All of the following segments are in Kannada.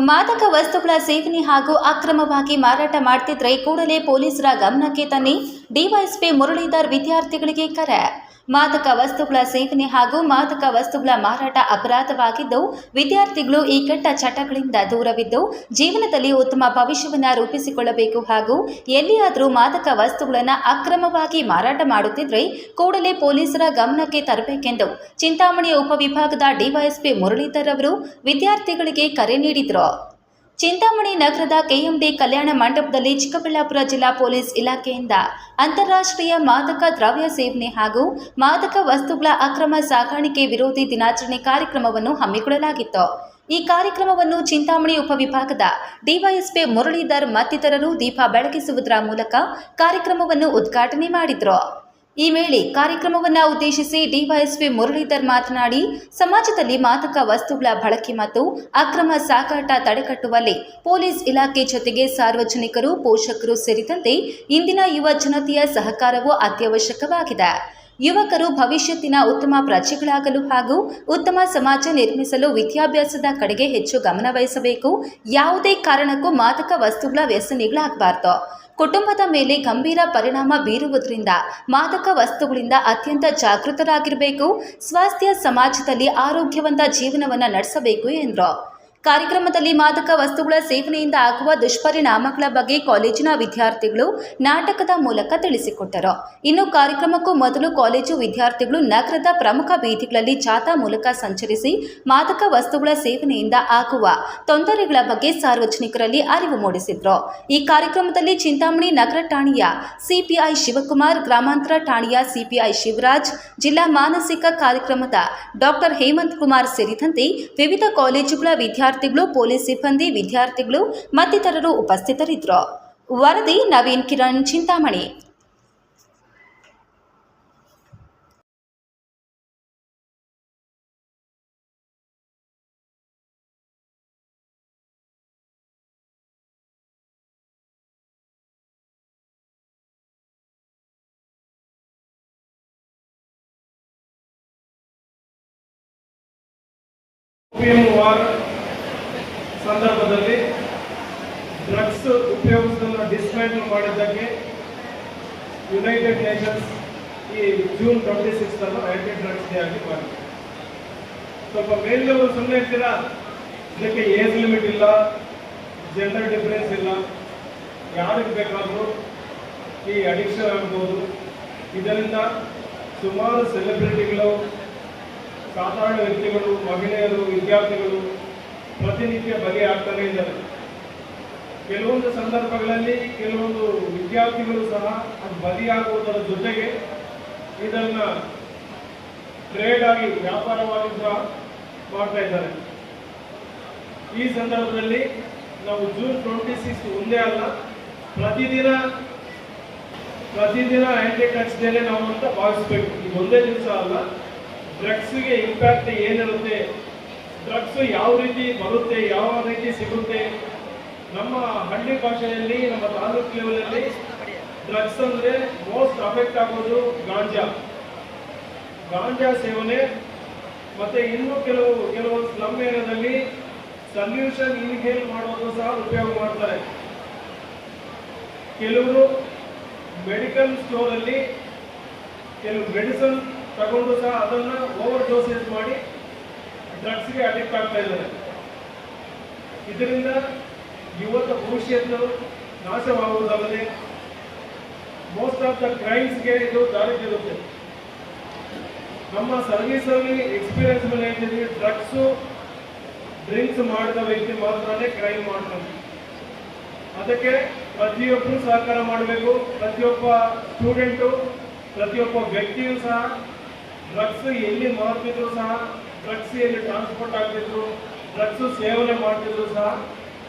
ಮಾದಕ ವಸ್ತುಗಳ ಸೇವನೆ ಹಾಗೂ ಅಕ್ರಮವಾಗಿ ಮಾರಾಟ ಮಾಡ್ತಿದ್ರೆ ಕೂಡಲೇ ಪೊಲೀಸರ ಗಮನಕ್ಕೆ ತನ್ನಿ. ಡಿವೈಎಸ್ಪಿ ಮುರಳೀಧರ್ ವಿದ್ಯಾರ್ಥಿಗಳಿಗೆ ಕರೆ. ಮಾದಕ ವಸ್ತುಗಳ ಸೇವನೆ ಹಾಗೂ ಮಾದಕ ವಸ್ತುಗಳ ಮಾರಾಟ ಅಪರಾಧವಾಗಿದ್ದು, ವಿದ್ಯಾರ್ಥಿಗಳು ಈ ಕೆಟ್ಟ ಚಟಗಳಿಂದ ದೂರವಿದ್ದು, ಜೀವನದಲ್ಲಿ ಉತ್ತಮ ಭವಿಷ್ಯವನ್ನು ರೂಪಿಸಿಕೊಳ್ಳಬೇಕು ಹಾಗೂ ಎಲ್ಲಿಯಾದರೂ ಮಾದಕ ವಸ್ತುಗಳನ್ನು ಅಕ್ರಮವಾಗಿ ಮಾರಾಟ ಮಾಡುತ್ತಿದ್ದರೆ ಕೂಡಲೇ ಪೊಲೀಸರ ಗಮನಕ್ಕೆ ತರಬೇಕೆಂದು ಚಿಂತಾಮಣಿ ಉಪವಿಭಾಗದ ಡಿವೈಎಸ್ಪಿ ಮುರಳೀಧರ್ ಅವರು ವಿದ್ಯಾರ್ಥಿಗಳಿಗೆ ಕರೆ ನೀಡಿದರು. ಚಿಂತಾಮಣಿ ನಗರದ ಕೆಎಂಡಿ ಕಲ್ಯಾಣ ಮಂಟಪದಲ್ಲಿ ಚಿಕ್ಕಬಳ್ಳಾಪುರ ಜಿಲ್ಲಾ ಪೊಲೀಸ್ ಇಲಾಖೆಯಿಂದ ಅಂತಾರಾಷ್ಟ್ರೀಯ ಮಾದಕ ದ್ರವ್ಯ ಸೇವನೆ ಹಾಗೂ ಮಾದಕ ವಸ್ತುಗಳ ಅಕ್ರಮ ಸಾಗಾಣಿಕೆ ವಿರೋಧಿ ದಿನಾಚರಣೆ ಕಾರ್ಯಕ್ರಮವನ್ನು ಹಮ್ಮಿಕೊಳ್ಳಲಾಗಿತ್ತು. ಈ ಕಾರ್ಯಕ್ರಮವನ್ನು ಚಿಂತಾಮಣಿ ಉಪವಿಭಾಗದ ಡಿವೈಎಸ್ಪಿ ಮುರಳೀಧರ್ ಮತ್ತಿತರರು ದೀಪ ಬೆಳಗಿಸುವುದರ ಮೂಲಕ ಕಾರ್ಯಕ್ರಮವನ್ನು ಉದ್ಘಾಟನೆ ಮಾಡಿದರು. ಈ ವೇಳೆ ಕಾರ್ಯಕ್ರಮವನ್ನು ಉದ್ದೇಶಿಸಿ ಡಿವೈಎಸ್ಪಿ ಮುರಳೀಧರ್ ಮಾತನಾಡಿ, ಸಮಾಜದಲ್ಲಿ ಮಾದಕ ವಸ್ತುಗಳ ಬಳಕೆ ಮತ್ತು ಅಕ್ರಮ ಸಾಗಾಟ ತಡೆಗಟ್ಟುವಲ್ಲಿ ಪೊಲೀಸ್ ಇಲಾಖೆ ಜೊತೆಗೆ ಸಾರ್ವಜನಿಕರು, ಪೋಷಕರು ಸೇರಿದಂತೆ ಇಂದಿನ ಯುವ ಜನತೆಯ ಸಹಕಾರವು ಅತ್ಯವಶ್ಯಕವಾಗಿದೆ. ಯುವಕರು ಭವಿಷ್ಯತ್ತಿನ ಉತ್ತಮ ಪ್ರಜೆಗಳಾಗಲು ಹಾಗೂ ಉತ್ತಮ ಸಮಾಜ ನಿರ್ಮಿಸಲು ವಿದ್ಯಾಭ್ಯಾಸದ ಕಡೆಗೆ ಹೆಚ್ಚು ಗಮನವಹಿಸಬೇಕು. ಯಾವುದೇ ಕಾರಣಕ್ಕೂ ಮಾದಕ ವಸ್ತುಗಳ ವ್ಯಸನಿಗಳಾಗಬಾರ್ದು. ಕುಟುಂಬದ ಮೇಲೆ ಗಂಭೀರ ಪರಿಣಾಮ ಬೀರುವುದರಿಂದ ಮಾದಕ ವಸ್ತುಗಳಿಂದ ಅತ್ಯಂತ ಜಾಗೃತರಾಗಿರಬೇಕು, ಸ್ವಾಸ್ಥ್ಯ ಸಮಾಜದಲ್ಲಿ ಆರೋಗ್ಯವಂತ ಜೀವನವನ್ನು ನಡೆಸಬೇಕು ಎಂದರು. ಕಾರ್ಯಕ್ರಮದಲ್ಲಿ ಮಾದಕ ವಸ್ತುಗಳ ಸೇವನೆಯಿಂದ ಆಗುವ ದುಷ್ಪರಿಣಾಮಗಳ ಬಗ್ಗೆ ಕಾಲೇಜಿನ ವಿದ್ಯಾರ್ಥಿಗಳು ನಾಟಕದ ಮೂಲಕ ತಿಳಿಸಿಕೊಟ್ಟರು. ಇನ್ನು ಕಾರ್ಯಕ್ರಮಕ್ಕೂ ಮೊದಲು ಕಾಲೇಜು ವಿದ್ಯಾರ್ಥಿಗಳು ನಗರದ ಪ್ರಮುಖ ಬೀದಿಗಳಲ್ಲಿ ಜಾಥಾ ಮೂಲಕ ಸಂಚರಿಸಿ ಮಾದಕ ವಸ್ತುಗಳ ಸೇವನೆಯಿಂದ ಆಗುವ ತೊಂದರೆಗಳ ಬಗ್ಗೆ ಸಾರ್ವಜನಿಕರಲ್ಲಿ ಅರಿವು ಮೂಡಿಸಿದ್ರು. ಈ ಕಾರ್ಯಕ್ರಮದಲ್ಲಿ ಚಿಂತಾಮಣಿ ನಗರ ಠಾಣೆಯ ಸಿಪಿಐ ಶಿವಕುಮಾರ್, ಗ್ರಾಮಾಂತರ ಠಾಣೆಯ ಸಿಪಿಐ ಶಿವರಾಜ್, ಜಿಲ್ಲಾ ಮಾನಸಿಕ ಕಾರ್ಯಕ್ರಮದ ಡಾಕ್ಟರ್ ಹೇಮಂತ್ ಕುಮಾರ್ ಸೇರಿದಂತೆ ವಿವಿಧ ಕಾಲೇಜುಗಳ ವಿದ್ಯಾರ್ಥಿಗಳು ಪೊಲೀಸ್ ಸಿಬ್ಬಂದಿ ವಿದ್ಯಾರ್ಥಿಗಳು ಮತ್ತಿತರರು ಉಪಸ್ಥಿತರಿದ್ದರು. ವರದಿ ನವೀನ್ ಕಿರಣ್ ಚಿಂತಾಮಣಿ. ಸಂದರ್ಭದಲ್ಲಿ ಡ್ರಗ್ಸ್ ಉಪಯೋಗಿಸೋದನ್ನು ಡಿಸ್ಮ್ಯಾಂಟಲ್ ಮಾಡಿದ್ದಕ್ಕೆ ಯುನೈಟೆಡ್ ನೇಷನ್ಸ್ ಈ ಜೂನ್ ಟ್ವೆಂಟಿ ಸಿಕ್ಸ್ ಅನ್ನು ಆಂಟಿ ಡ್ರಗ್ಸ್ ಡೇ ಆಗಿ ಮಾಡಿದೆ ಸ್ವಲ್ಪ ಮೇಲ್ನವರು ಸುಮ್ಮನೆ ಇರ್ತೀರಾ? ಇದಕ್ಕೆ ಏಜ್ ಲಿಮಿಟ್ ಇಲ್ಲ ಜೆಂಡರ್ ಡಿಫರೆನ್ಸ್ ಇಲ್ಲ, ಯಾರಿಗೆ ಬೇಕಾದರೂ ಈ ಅಡಿಕ್ಷನ್ ಆಗ್ಬೋದು. ಇದರಿಂದ ಸುಮಾರು ಸೆಲೆಬ್ರಿಟಿಗಳು ಸಾಧಾರಣ ವ್ಯಕ್ತಿಗಳು, ಮಹಿಳೆಯರು, ವಿದ್ಯಾರ್ಥಿಗಳು ಪ್ರತಿನಿತ್ಯ ಬಲಿಯಾಗ್ತಾನೆ ಇದ್ದಾರೆ ಕೆಲವೊಂದು ಸಂದರ್ಭಗಳಲ್ಲಿ ಕೆಲವೊಂದು ವಿದ್ಯಾರ್ಥಿಗಳು ಸಹ ಅದು ಬಲಿಯಾಗುವುದರ ಜೊತೆಗೆ ಇದನ್ನ ಟ್ರೇಡ್ ಆಗಿ ವ್ಯಾಪಾರವಾಗಿ ಸಹ ಮಾಡ್ತಾ ಇದ್ದಾರೆ. ಈ ಸಂದರ್ಭದಲ್ಲಿ ನಾವು ಜೂನ್ ಟ್ವೆಂಟಿ ಸಿಕ್ಸ್ ಒಂದೇ ಅಲ್ಲ, ಪ್ರತಿದಿನ ಪ್ರತಿದಿನ ಟ್ರಕ್ಸ್ ಡೇನೆ ನಾವು ಅಂತ ಭಾವಿಸ್ಬೇಕು. ಇದು ಒಂದೇ ದಿವಸ ಅಲ್ಲ ಡ್ರಗ್ಸ್ಗೆ ಇಂಪ್ಯಾಕ್ಟ್ ಏನಿರುತ್ತೆ ಡ್ರಗ್ಸ್ ಯಾವ ರೀತಿ ಬರುತ್ತೆ, ಯಾವ ರೀತಿ ಸಿಗುತ್ತೆ, ನಮ್ಮ ಹಳ್ಳಿ ಭಾಷೆಯಲ್ಲಿ, ನಮ್ಮ ತಾಲೂಕು ಲೆವೆಲಲ್ಲಿ ಡ್ರಗ್ಸ್ ಅಂದ್ರೆ ಮೋಸ್ಟ್ ಅಫೆಕ್ಟ್ ಆಗೋದು ಗಾಂಜಾ. ಗಾಂಜಾ ಸೇವನೆ ಮತ್ತೆ ಇನ್ನು ಕೆಲವು ಕೆಲವು ಸ್ಲಮ್ ಏರಿಯಾದಲ್ಲಿ ಸಲ್ಯೂಷನ್ ಇನ್ಹೇಲ್ ಮಾಡೋದು ಸಹ ಉಪಯೋಗ ಮಾಡ್ತಾರೆ. ಕೆಲವರು ಮೆಡಿಕಲ್ ಸ್ಟೋರಲ್ಲಿ ಕೆಲವು ಮೆಡಿಸನ್ ತಗೊಂಡು ಸಹ ಅದನ್ನ ಓವರ್ ಡೋಸೇಜ್ ಮಾಡಿ ಡ್ರಗ್ಸ್ಗೆ ಅಡಿಕ್ಟ್ ಆಗ್ತಾ ಇದ್ದಾರೆ. ಇದರಿಂದ ಯುವಕ ಭವಿಷ್ಯದ್ದು ನಾಶವಾಗುವುದಲ್ಲದೆ ಮೋಸ್ಟ್ ಆಫ್ ದ ಕ್ರೈಮ್ಸ್ಗೆ ಇದು ದಾರಿ ಬೀರುತ್ತೆ. ನಮ್ಮ ಸರ್ವಿಸ್ ಅಲ್ಲಿ ಎಕ್ಸ್ಪೀರಿಯನ್ಸ್ ಮೇಲೆ ಏನಿದೆ ಡ್ರಗ್ಸು ಡ್ರಿಂಕ್ಸ್ ಮಾಡಿದ ವ್ಯಕ್ತಿ ಮಾತ್ರನೇ ಕ್ರೈಮ್ ಮಾಡ್ತಾನೆ. ಅದಕ್ಕೆ ಪ್ರತಿಯೊಬ್ಬರು ಸಹಕಾರ ಮಾಡಬೇಕು. ಪ್ರತಿಯೊಬ್ಬ ಸ್ಟೂಡೆಂಟು ಪ್ರತಿಯೊಬ್ಬ ವ್ಯಕ್ತಿಯೂ ಸಹ ಡ್ರಗ್ಸ್ ಎಲ್ಲಿ ಮಾರುತ್ತಿದ್ರು ಸಹ ಎಲ್ಲಿ ಟ್ರಾನ್ಸ್ಪೋರ್ಟ್ ಆಗ್ತಿದ್ರು ಡ್ರಗ್ಸ್ ಸೇವನೆ ಮಾಡ್ತಿದ್ರು ಸಹ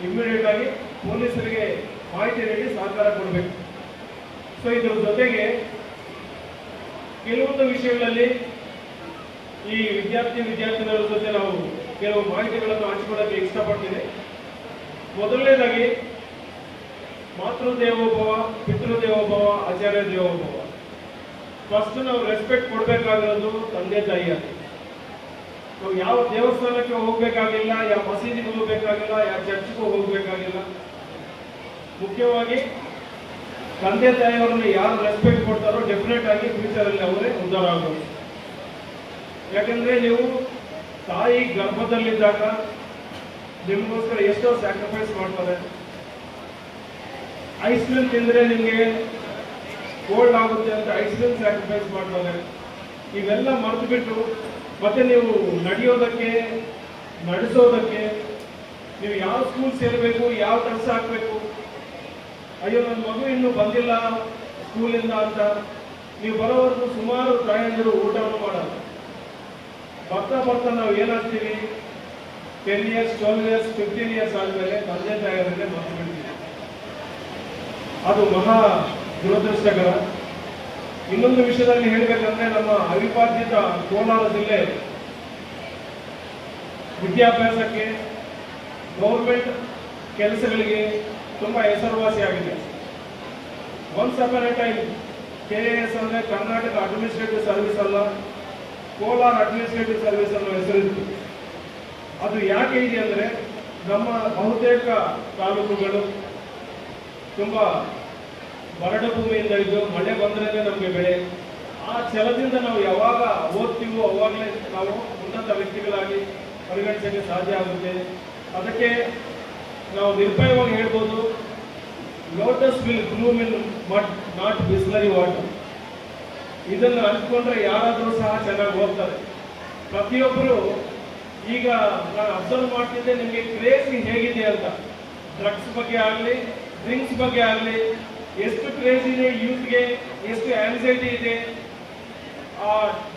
ಇಮಿಡಿಯೇಟ್ ಆಗಿ ಪೊಲೀಸರಿಗೆ ಮಾಹಿತಿ ನೀಡಿ ಸಹಕಾರ ಕೊಡಬೇಕು. ಸೊ ಇದ್ರ ಜೊತೆಗೆ ಕೆಲವೊಂದು ವಿಷಯಗಳಲ್ಲಿ ಈ ವಿದ್ಯಾರ್ಥಿ ವಿದ್ಯಾರ್ಥಿಗಳ ಜೊತೆ ನಾವು ಕೆಲವು ಮಾಹಿತಿಗಳನ್ನು ಹಂಚಿಕೊಳ್ಳಲು ಇಷ್ಟಪಡ್ತೀನಿ. ಮೊದಲನೇದಾಗಿ, ಮಾತೃದೇವೋಭವ, ಪಿತೃದೇವೋಭವ, ಆಚಾರ್ಯ ದೇವೋಭವ. ಫಸ್ಟ್ ನಾವು ರೆಸ್ಪೆಕ್ಟ್ ಕೊಡಬೇಕಾಗಿರೋದು ತಂದೆ ತಾಯಿಯ ನಾವು ಯಾವ ದೇವಸ್ಥಾನಕ್ಕೆ ಹೋಗ್ಬೇಕಾಗಿಲ್ಲ, ಯಾವ ಮಸೀದಿಗೆ ಹೋಗ್ಬೇಕಾಗಿಲ್ಲ, ಯಾವ ಚರ್ಚ್ಗೂ ಹೋಗ್ಬೇಕಾಗಿಲ್ಲ. ಮುಖ್ಯವಾಗಿ ತಂದೆ ತಾಯಿಯವರನ್ನು ಯಾರು ರೆಸ್ಪೆಕ್ಟ್ ಕೊಡ್ತಾರೋ ಡೆಫಿನೆಟ್ ಆಗಿ ಫ್ಯೂಚರ್ ಅಲ್ಲಿ ಅವರೇ ಉದ್ಧಾರ ಆಗೋದು ಯಾಕಂದ್ರೆ ನೀವು ತಾಯಿ ಗರ್ಭದಲ್ಲಿದ್ದಾಗ ನಿಮಗೋಸ್ಕರ ಎಷ್ಟೋ ಸ್ಯಾಕ್ರಿಫೈಸ್ ಮಾಡ್ತಾರೆ. ಐಸ್ ಕ್ರೀಮ್ ತಿಂದ್ರೆ ನಿಮಗೆ ಕೋಲ್ಡ್ ಆಗುತ್ತೆ ಅಂತ ಐಸ್ ಕ್ರೀಮ್ ಸ್ಯಾಕ್ರಿಫೈಸ್ ಮಾಡ್ತಾರೆ. ಇವೆಲ್ಲ ಮರೆತು ಬಿಟ್ಟು ಮತ್ತೆ ನೀವು ನಡೆಯೋದಕ್ಕೆ, ನಡೆಸೋದಕ್ಕೆ ನೀವು ಯಾವ ಸ್ಕೂಲ್ ಸೇರಬೇಕು, ಯಾವ ಕೆಲಸ ಹಾಕಬೇಕು? ಅಯ್ಯೋ ನನ್ನ ಮಗು ಇನ್ನೂ ಬಂದಿಲ್ಲ ಸ್ಕೂಲಿಂದ ಅಂತ. ನೀವು ಬರೋವರೆಗೂ ಸುಮಾರು ಪ್ರಯಾಣಿಕರು ಊಟವನ್ನು ಮಾಡಲ್ಲ. ಬರ್ತಾ ಬರ್ತಾ ನಾವು ಏನಾಗ್ತೀವಿ? Ten years twelve years fifteen years ಆದಮೇಲೆ ತಂದೆ ತಾಯಿಯರನ್ನೇ ಮರ್ತು ಬಿಡ್ತೀವಿ ಅದು ಮಹಾ ದುರದೃಷ್ಟಕರ ಇನ್ನೊಂದು ವಿಷಯದಲ್ಲಿ ಹೇಳಬೇಕಂದ್ರೆ ನಮ್ಮ ಅವಿಭಾಜಿತ ಕೋಲಾರ ಜಿಲ್ಲೆ ವಿದ್ಯಾಭ್ಯಾಸಕ್ಕೆ ಗೌರ್ಮೆಂಟ್ ಕೆಲಸಗಳಿಗೆ ತುಂಬ ಹೆಸರುವಾಸಿಯಾಗಿದೆ once separate time K A S ಅಂದರೆ ಕರ್ನಾಟಕ ಅಡ್ಮಿನಿಸ್ಟ್ರೇಟಿವ್ ಸರ್ವಿಸ್ ಅಲ್ಲ, ಕೋಲಾರ ಅಡ್ಮಿನಿಸ್ಟ್ರೇಟಿವ್ ಸರ್ವಿಸ್ ಅನ್ನೋ ಹೆಸರಿತ್ತು ಅದು ಯಾಕೆ ಇದೆ ಅಂದರೆ ನಮ್ಮ ಬಹುತೇಕ ತಾಲೂಕುಗಳು ತುಂಬ ಬರಡು ಭೂಮಿಯಿಂದ ಇದ್ದು ಮಳೆ ಬಂದ್ರೆ ನಮಗೆ ಬೆಳೆ. ಆ ಛಲದಿಂದ ನಾವು ಯಾವಾಗ ಓದ್ತೀವೋ ಅವಾಗಲೇ ನಾವು ಉನ್ನತ ವ್ಯಕ್ತಿಗಳಾಗಿ ಪರಿಗಣಿಸಕ್ಕೆ ಸಾಧ್ಯ ಆಗುತ್ತೆ. ಅದಕ್ಕೆ ನಾವು ನಿರ್ಭಯವಾಗಿ ಹೇಳ್ಬೋದು lotus will bloom in but not Bisleri water ಇದನ್ನು ಅನ್ಕೊಂಡ್ರೆ ಯಾರಾದರೂ ಸಹ ಚೆನ್ನಾಗಿ ಹೋಗ್ತಾರೆ ಪ್ರತಿಯೊಬ್ಬರು ಈಗ ನಾನು ಅಬ್ಸರ್ವ್ ಮಾಡ್ತಿದ್ದೆ, ನಿಮಗೆ ಕ್ರೇಜ್ ಹೇಗಿದೆ ಅಂತ. ಡ್ರಗ್ಸ್ ಬಗ್ಗೆ ಆಗಲಿ ಡ್ರಿಂಕ್ಸ್ ಬಗ್ಗೆ ಆಗಲಿ ಎಷ್ಟು ಕ್ರೇಜ್ ಇದೆ ಯೂತ್ಗೆ ಎಷ್ಟು ಆಂಗ್ಸೈಟಿ ಇದೆ, ಆ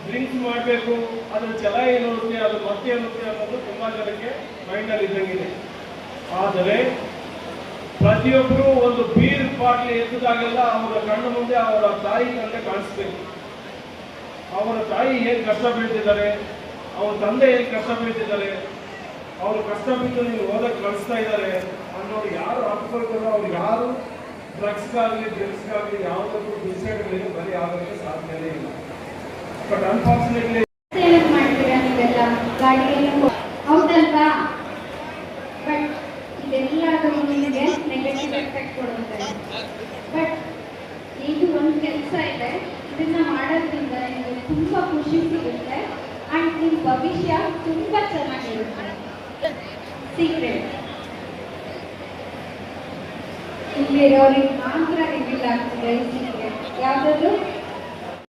ಡ್ರಿಂಕ್ಸ್ ಮಾಡಬೇಕು ಅದ್ರ ಛಲ ಏನಿರುತ್ತೆ ಅದು ಮತ್ತೆ ಏನಿರುತ್ತೆ ಅನ್ನೋದು ತುಂಬಾ ಜನಕ್ಕೆ ಮೈಂಡಲ್ಲಿ ಇದ್ದಂಗಿದೆ. ಆದರೆ ಪ್ರತಿಯೊಬ್ಬರು ಒಂದು ಬೀರ್ ಬಾಟ್ಲಿ ಎತ್ತಿದಾಗೆಲ್ಲ ಅವರ ಕಣ್ಣು ಮುಂದೆ ಅವರ ತಾಯಿ ತಂದೆ ಕಾಣಿಸ್ಬೇಕು. ಅವರ ತಾಯಿ ಏನು ಕಷ್ಟ ಬೀಳ್ತಿದ್ದಾರೆ, ಅವ್ರ ತಂದೆ ಏನು ಕಷ್ಟ ಬೀಳ್ತಿದ್ದಾರೆ, ಅವರು ಕಷ್ಟ ಬಿದ್ದು ನೀವು ಓದಕ್ಕೆ ಕಳಿಸ್ತಾ ಇದ್ದಾರೆ ಅನ್ನೋರು ಯಾರು ಹಾಕ್ಕೊಳ್ತಾರೋ ಅವ್ರು ಯಾರು ಡ್ರಗ್ಸ್ಗಾಗಲಿ ಡ್ರಗ್ಸ್ಗಾಗಲಿ ಯಾವುದಕ್ಕೂ ದುಶ್ಚಟಗಳಿಗೆ ಬಲಿ ಆಗೋಕ್ಕೆ ಸಾಧ್ಯನೇ ಇಲ್ಲ. ಬಟ್ ಅನ್ಫಾರ್ಚುನೇಟ್ಲಿ ಮಾಡ್ತೀರಾ ನೀವೆಲ್ಲ? ಗಾಡಿಯಲ್ಲಿ ಹೌದಲ್ವಾ? ಬಟ್ ನಿಮಗೆ ನೆಗೆಟಿವ್ ಎಫೆಕ್ಟ್ ಕೊಡುತ್ತೆ. ಬಟ್ ಒಂದು ಕೆಲಸ ಇದೆ. ಇದನ್ನ ಮಾಡೋದ್ರಿಂದ ತುಂಬ ಖುಷಿ ಆ್ಯಂಡ್ ನಿಮ್ಮ ಭವಿಷ್ಯ ತುಂಬಾ ಚೆನ್ನಾಗಿರುತ್ತೆ. ಸೀಕ್ರೆಟ್ ಇಲ್ಲಿರೋರಿಗೆ ಮಾತ್ರ ರಿವೀಲ್ ಆಗ್ತದೆ